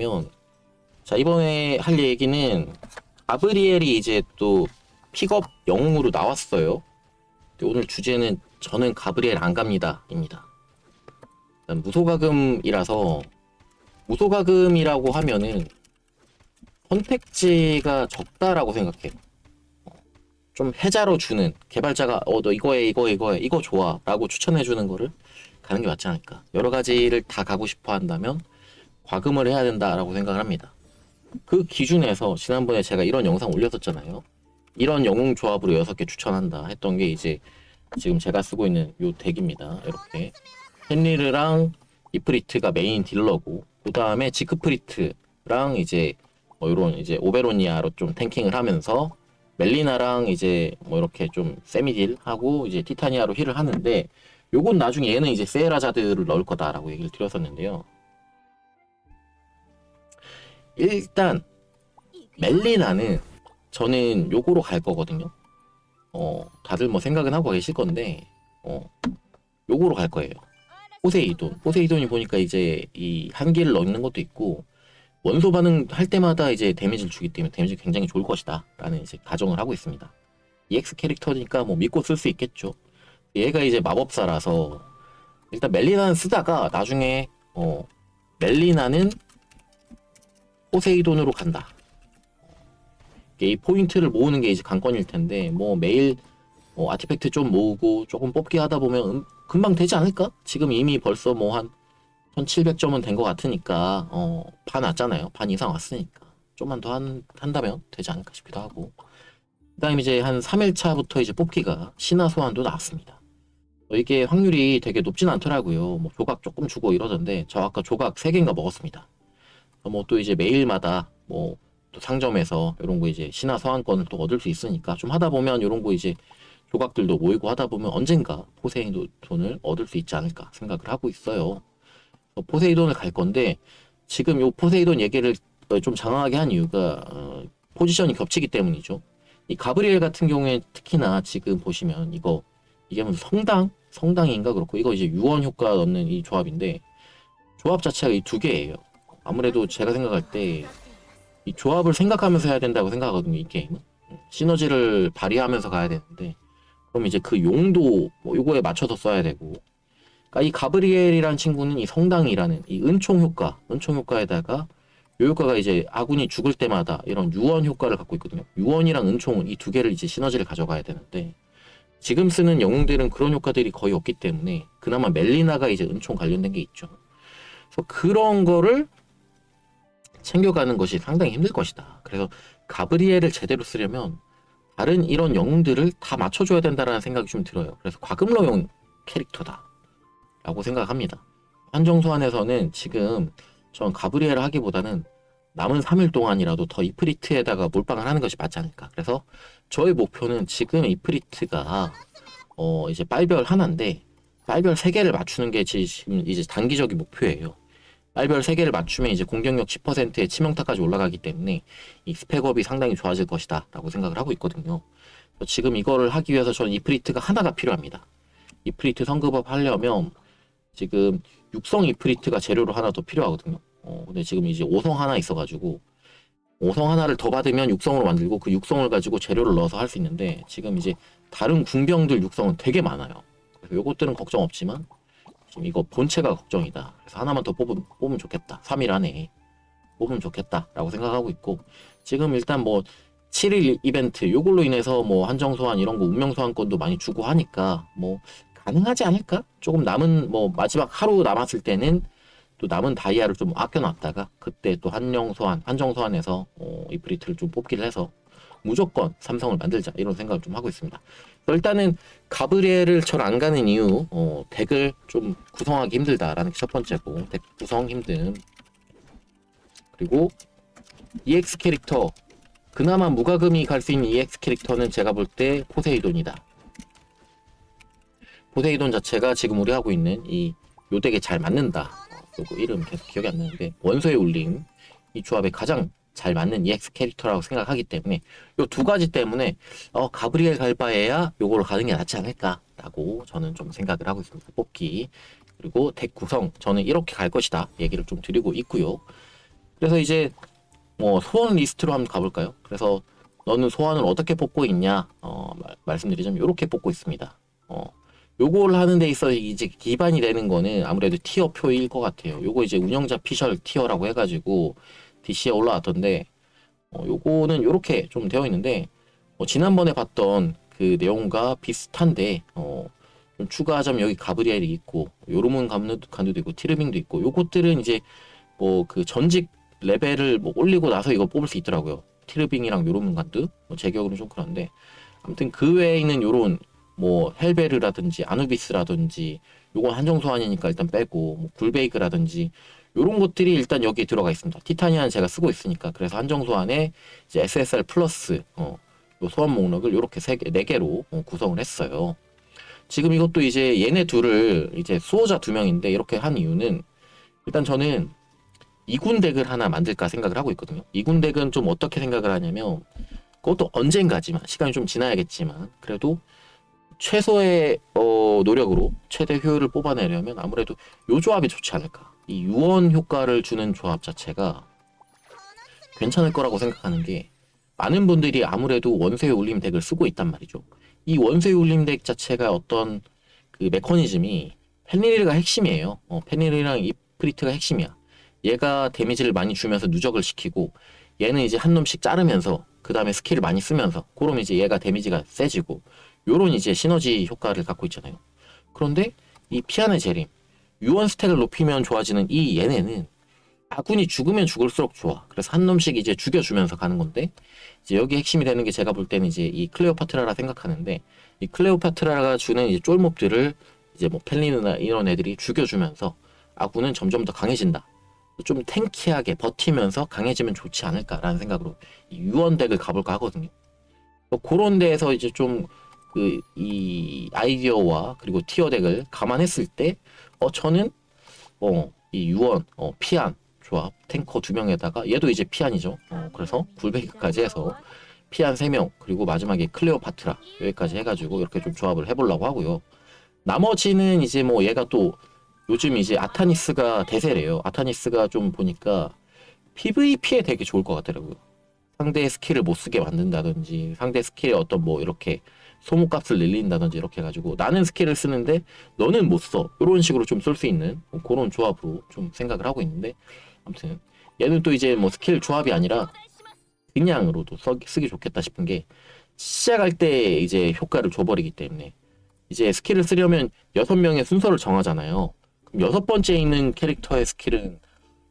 보시면 자 이번에 할 얘기는 가브리엘이 이제 또 픽업 영웅으로 나왔어요. 오늘 주제는 저는 가브리엘 안 갑니다입니다. 무소가금이라서 무소가금이라고 하면은 선택지가 적다라고 생각해요. 어, 좀 해자로 주는 개발자가 어 너 이거에 이거 이거에 이거 좋아라고 추천해 주는 거를 가는 게 맞지 않을까. 여러 가지를 다 가고 싶어 한다면 과금을 해야 된다라고 생각을 합니다. 그 기준에서 지난번에 제가 이런 영상 올렸었잖아요. 이런 영웅 조합으로 6개 추천한다 했던 게 이제 지금 제가 쓰고 있는 요 덱입니다. 이렇게 헨리르랑 이프리트가 메인 딜러고 그 다음에 지크프리트랑 이제 뭐 이런 이제 오베로니아로 좀 탱킹을 하면서 멜리나랑 이제 뭐 이렇게 좀 세미딜 하고 이제 티타니아로 힐을 하는데 요건 나중에 얘는 이제 세라자드를 넣을 거다라고 얘기를 드렸었는데요. 일단 멜리나는 저는 요거로 갈 거거든요. 어, 다들 뭐 생각은 하고 계실 건데, 어, 요거로 갈 거예요. 포세이돈. 포세이돈이 보니까 이제 이 한기를 넣는 것도 있고, 원소 반응 할 때마다 이제 데미지를 주기 때문에 데미지 굉장히 좋을 것이다. 라는 이제 가정을 하고 있습니다. EX 캐릭터니까 뭐 믿고 쓸 수 있겠죠. 얘가 이제 마법사라서, 일단 멜리나는 쓰다가 나중에, 어, 멜리나는 포세이돈으로 간다. 이 포인트를 모으는 게 이제 관건일 텐데 뭐 매일 뭐 아티팩트 좀 모으고 조금 뽑기 하다 보면 음, 금방 되지 않을까? 지금 이미 벌써 뭐 한 1700점은 된 것 같으니까 어, 반 왔잖아요. 반 이상 왔으니까 좀만 더 한, 한다면 되지 않을까 싶기도 하고 그 다음에 이제 한 3일차부터 이제 뽑기가 신화 소환도 나왔습니다. 어, 이게 확률이 되게 높진 않더라고요. 뭐 조각 조금 주고 이러던데 저 아까 조각 3개인가 먹었습니다. 뭐 또 이제 매일마다 뭐 또 상점에서 이런 거 이제 신화 소환권을 또 얻을 수 있으니까 좀 하다 보면 이런 거 이제 조각들도 모이고 하다 보면 언젠가 포세이돈을 얻을 수 있지 않을까 생각을 하고 있어요. 그래서 포세이돈을 갈 건데 지금 요 포세이돈 얘기를 어, 좀 장황하게 한 이유가 어, 포지션이 겹치기 때문이죠. 이 가브리엘 같은 경우에 특히나 지금 보시면 이거 이게 무슨 성당 성당인가 그렇고 이거 이제 유언 효과 넣는 이 조합인데 조합 자체가 이 두 개예요. 아무래도 제가 생각할 때 이 조합을 생각하면서 해야 된다고 생각하거든요, 이 게임은. 시너지를 발휘하면서 가야 되는데, 그럼 이제 그 용도, 뭐, 요거에 맞춰서 써야 되고, 그러니까 이 가브리엘이라는 친구는 이 성당이라는 이 은총 효과, 은총 효과에다가 요 효과가 이제 아군이 죽을 때마다 이런 유언 효과를 갖고 있거든요. 유언이랑 은총은 이 두 개를 이제 시너지를 가져가야 되는데, 지금 쓰는 영웅들은 그런 효과들이 거의 없기 때문에, 그나마 멜리나가 이제 은총 관련된 게 있죠. 그래서 그런 거를 챙겨가는 것이 상당히 힘들 것이다. 그래서 가브리엘을 제대로 쓰려면 다른 이런 영웅들을 다 맞춰줘야 된다라는 생각이 좀 들어요. 그래서 과금러용 캐릭터다. 라고 생각합니다. 한정 소환에서는 지금 전 가브리엘을 하기보다는 남은 3일 동안이라도 더 이프리트에다가 몰빵을 하는 것이 맞지 않을까. 그래서 저의 목표는 지금 이프리트가 어 이제 빨별 하나인데 빨별 3개를 맞추는 게 지금 이제 단기적인 목표예요. 빨별 3개를 맞추면 이제 공격력 10%의 치명타까지 올라가기 때문에 이 스펙업이 상당히 좋아질 것이다 라고 생각을 하고 있거든요. 지금 이거를 하기 위해서 저는 이프리트가 하나가 필요합니다. 이프리트 성급업 하려면 지금 육성 이프리트가 재료로 하나 더 필요하거든요. 어, 근데 지금 이제 5성 하나 있어가지고 5성 하나를 더 받으면 육성으로 만들고 그 육성을 가지고 재료를 넣어서 할 수 있는데 지금 이제 다른 궁병들 육성은 되게 많아요. 요것들은 걱정 없지만 지금 이거 본체가 걱정이다. 그래서 하나만 더 뽑으면, 뽑으면 좋겠다. 3일 안에 뽑으면 좋겠다라고 생각하고 있고 지금 일단 뭐 7일 이벤트 요걸로 인해서 뭐 한정 소환 이런 거 운명 소환권도 많이 주고 하니까 뭐 가능하지 않을까? 조금 남은 뭐 마지막 하루 남았을 때는 또 남은 다이아를 좀 아껴놨다가 그때 또 한정 소환 한정 소환해서 어, 이프리트를 좀 뽑기를 해서 무조건 삼성을 만들자 이런 생각을 좀 하고 있습니다. 일단은 가브리엘을 절 안 가는 이유 어, 덱을 좀 구성하기 힘들다라는 게 첫 번째고 덱 구성 힘듦 그리고 EX 캐릭터 그나마 무과금이 갈 수 있는 EX 캐릭터는 제가 볼 때 포세이돈이다. 포세이돈 자체가 지금 우리 하고 있는 이 요덱에 잘 맞는다. 어, 요거 이름 계속 기억이 안 나는데 원소의 울림 이 조합에 가장 잘 맞는 EX 캐릭터라고 생각하기 때문에 요두 가지 때문에 어 가브리엘 갈 바에야 요거를 가는 게 낫지 않을까라고 저는 좀 생각을 하고 있습니다. 뽑기 그리고 덱 구성 저는 이렇게 갈 것이다 얘기를 좀 드리고 있고요. 그래서 이제 뭐 소원 리스트로 한번 가볼까요? 그래서 너는 소원을 어떻게 뽑고 있냐? 어, 말- 말씀드리자면 이렇게 뽑고 있습니다. 어, 요걸 하는 데 있어 이제 기반이 되는 거는 아무래도 티어 표일 것 같아요. 요거 이제 운영자 피셜 티어라고 해가지고 DC에 올라왔던데 어, 요거는 요렇게 좀 되어 있는데 어, 지난번에 봤던 그 내용과 비슷한데 어, 좀 추가하자면 여기 가브리엘이 있고 요르문 간두도, 간두도 있고 티르밍도 있고 요것들은 이제 뭐 그 전직 레벨을 뭐 올리고 나서 이거 뽑을 수 있더라고요. 티르빙이랑 요르문 간두 뭐제 기억으로는 좀 그런데 아무튼 그 외에 있는 요런 뭐 헬베르라든지 아누비스라든지 요건 한정 소환이니까 일단 빼고 뭐 굴베이크라든지 요런 것들이 일단 여기에 들어가 있습니다. 티타니아는 제가 쓰고 있으니까 그래서 한정 소환에 이제 SSR 플러스 어, 요 소환 목록을 요렇게 세 개, 네 개로 어, 구성을 했어요. 지금 이것도 이제 얘네 둘을 이제 수호자 두 명인데 이렇게 한 이유는 일단 저는 이군 덱을 하나 만들까 생각을 하고 있거든요. 이군 덱은 좀 어떻게 생각을 하냐면 그것도 언젠가지만 시간이 좀 지나야겠지만 그래도 최소의 어, 노력으로 최대 효율을 뽑아내려면 아무래도 요 조합이 좋지 않을까. 이 유언 효과를 주는 조합 자체가 괜찮을 거라고 생각하는 게 많은 분들이 아무래도 원소의 울림 덱을 쓰고 있단 말이죠. 이 원소의 울림 덱 자체가 어떤 그 메커니즘이 페니리가 핵심이에요. 어, 페니리랑 이프리트가 핵심이야. 얘가 데미지를 많이 주면서 누적을 시키고 얘는 이제 한 놈씩 자르면서 그 다음에 스킬을 많이 쓰면서 그러면 이제 얘가 데미지가 세지고 요런 이제 시너지 효과를 갖고 있잖아요. 그런데 이 피아노 제림 유언 스택을 높이면 좋아지는 이 얘네는 아군이 죽으면 죽을수록 좋아. 그래서 한 놈씩 이제 죽여주면서 가는 건데 이제 여기 핵심이 되는 게 제가 볼 때는 이제 이 클레오파트라라 생각하는데 이 클레오파트라가 주는 이제 쫄몹들을 이제 뭐 펠리느나 이런 애들이 죽여주면서 아군은 점점 더 강해진다. 좀 탱키하게 버티면서 강해지면 좋지 않을까라는 생각으로 이 유언 덱을 가볼까 하거든요. 뭐 그런 데에서 이제 좀 그 이 아이디어와 그리고 티어 덱을 감안했을 때 어 저는 어 이 유언 어 피안 조합 탱커 두 명에다가 얘도 이제 피안이죠. 어 그래서 굴베이크까지 해서 피안 세 명 그리고 마지막에 클레오파트라 여기까지 해가지고 이렇게 좀 조합을 해보려고 하고요. 나머지는 이제 뭐 얘가 또 요즘 이제 아타니스가 대세래요. 아타니스가 좀 보니까 PVP에 되게 좋을 것 같더라고요. 상대의 스킬을 못 쓰게 만든다든지 상대 스킬에 어떤 뭐 이렇게 소모값을 늘린다든지 이렇게 해가지고 나는 스킬을 쓰는데 너는 못 써. 이런 식으로 좀 쓸 수 있는 뭐 그런 조합으로 좀 생각을 하고 있는데 아무튼 얘는 또 이제 뭐 스킬 조합이 아니라 그냥으로도 써, 쓰기 좋겠다 싶은 게 시작할 때 이제 효과를 줘버리기 때문에 이제 스킬을 쓰려면 여섯 명의 순서를 정하잖아요. 그럼 여섯 번째 있는 캐릭터의 스킬은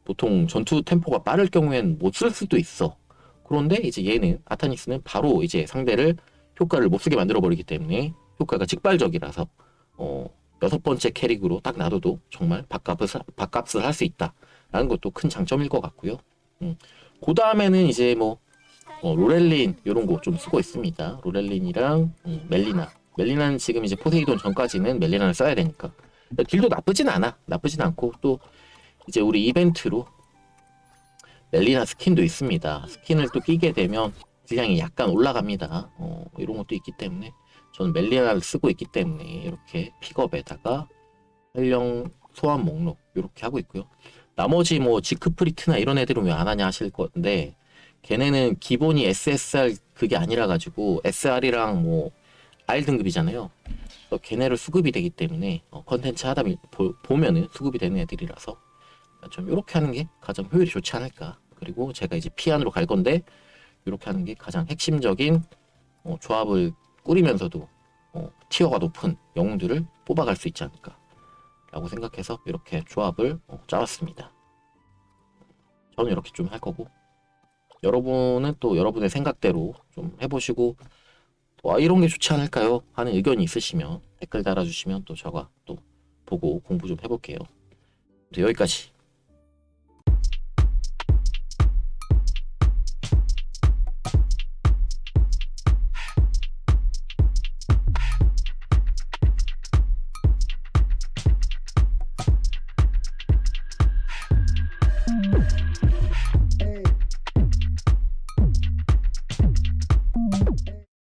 보통 전투 템포가 빠를 경우엔 못 쓸 수도 있어. 그런데 이제 얘는 아타니스는 바로 이제 상대를 효과를 못 쓰게 만들어 버리기 때문에 효과가 직발적이라서 어 여섯 번째 캐릭으로 딱 놔둬도 정말 밥값을 할 수 있다라는 것도 큰 장점일 것 같고요. 음. 그 다음에는 이제 뭐 어, 로렐린 이런 거 좀 쓰고 있습니다. 로렐린이랑 음, 멜리나. 멜리나는 지금 이제 포세이돈 전까지는 멜리나를 써야 되니까 딜도 나쁘진 않아. 나쁘진 않고 또 이제 우리 이벤트로 멜리나 스킨도 있습니다. 스킨을 또 끼게 되면 질량이 약간 올라갑니다. 어, 이런 것도 있기 때문에 저는 멜리나를 쓰고 있기 때문에 이렇게 픽업에다가 활용 소환 목록 이렇게 하고 있고요. 나머지 뭐 지크프리트나 이런 애들은 왜 안 하냐 하실 건데 걔네는 기본이 SSR 그게 아니라 가지고 SR이랑 뭐 R 등급이잖아요. 걔네를 수급이 되기 때문에 어, 컨텐츠 하다 보, 보면은 수급이 되는 애들이라서 좀 이렇게 하는 게 가장 효율이 좋지 않을까. 그리고 제가 이제 피안으로 갈 건데 이렇게 하는 게 가장 핵심적인 어, 조합을 꾸리면서도 어, 티어가 높은 영웅들을 뽑아갈 수 있지 않을까. 라고 생각해서 이렇게 조합을 어, 짜왔습니다. 저는 이렇게 좀 할 거고 여러분은 또 여러분의 생각대로 좀 해보시고 또 아, 이런 게 좋지 않을까요? 하는 의견이 있으시면 댓글 달아주시면 또 저가 또 보고 공부 좀 해볼게요. 네, 여기까지